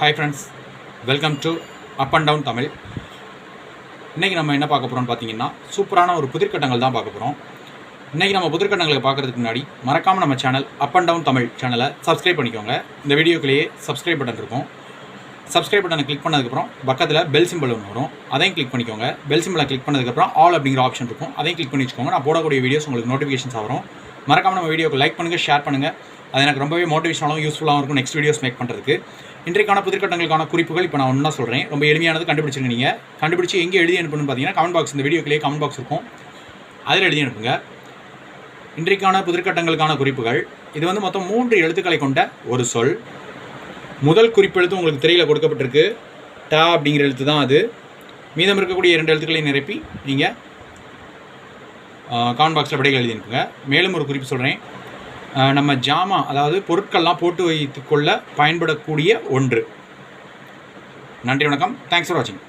Hi friends welcome to up and down Tamil. இன்றைக்கி நம்ம என்ன பார்க்க போகிறோம்னு பார்த்தீங்கன்னா சூப்பரான ஒரு புதிர்கட்டங்கள் தான் பார்க்க போகிறோம் இன்றைக்கி நம்ம புதிர்கட்டங்களை பார்க்குறதுக்கு முன்னாடி மறக்காமல் நம்ம channel up and down Tamil சேனலை சப்ஸ்கிரைப் பண்ணிக்கோங்க. இந்த வீடியோக்குள்ளேயே சப்ஸ்கிரைப் பட்டன் இருக்கும். சப்ஸ்கிரைப் பட்டனை கிளிக் பண்ணதுக்கப்புறம் பக்கத்தில் பெல் சிம்பிள் ஒன்று வரும். அதையும் கிளிக் பண்ணிக்கோங்க. பெல் சிம்பிளை கிளிக் பண்ணதுக்கப்புறம் ஆல் அப்படிங்கிற ஆப்ஷன் இருக்கும். அதையும் கிளிக் பண்ணி வச்சுக்கோங்க நான் போடக்கூடிய வீடியோஸ் உங்களுக்கு நோட்டிஃபிகேஷன்ஸ் வரும். மறக்காம நம்ம வீடியோக்கு லைக் பண்ணுங்கள் ஷேர் பண்ணுங்கள் அது எனக்கு ரொம்பவே மோட்டிவேஷனாகவும் யூஸ்ஃபுல்லாகவும் இருக்கும் நெக்ஸ்ட் வீடியோஸ் மேக் பண்ணுறதுக்கு இன்றைக்கான புதிர்கட்டங்களுக்கான குறிப்புகள் இப்போ நான் ஒன்றா சொல்கிறேன் ரொம்ப எளிமையானது கண்டுபிடிச்சிருங்க நீங்கள் கண்டுபிடிச்சி எங்கே எழுதி அனுப்பணும்னு பார்த்தீங்கன்னா கமெண்ட் பாக்ஸ் இந்த வீடியோக்குள்ளேயே கமெண்ட் பாக்ஸ் இருக்கும். அதில் எழுதி அனுப்புங்க. இன்றைக்கான புதிர்கட்டங்களுக்கான குறிப்புகள். இது வந்து மொத்தம் மூன்று எழுத்துக்களை கொண்ட ஒரு சொல். முதல் குறிப்பெழுத்து உங்களுக்கு திரையில் கொடுக்கப்பட்டிருக்கு. டா அப்படிங்கிற எழுத்து தான் அது. மீதம் இருக்கக்கூடிய இரண்டு எழுத்துக்களை நிரப்பி நீங்கள் கான் பாக்ஸில் விடைகள் எழுதி மேலும் ஒரு குறிப்பு சொல்கிறேன் நம்ம ஜாமா அதாவது பொருட்கள்லாம் போட்டு வைத்துக்கொள்ள பயன்படக்கூடிய ஒன்று. நன்றி வணக்கம். தேங்க்ஸ் ஃபார் வாட்சிங்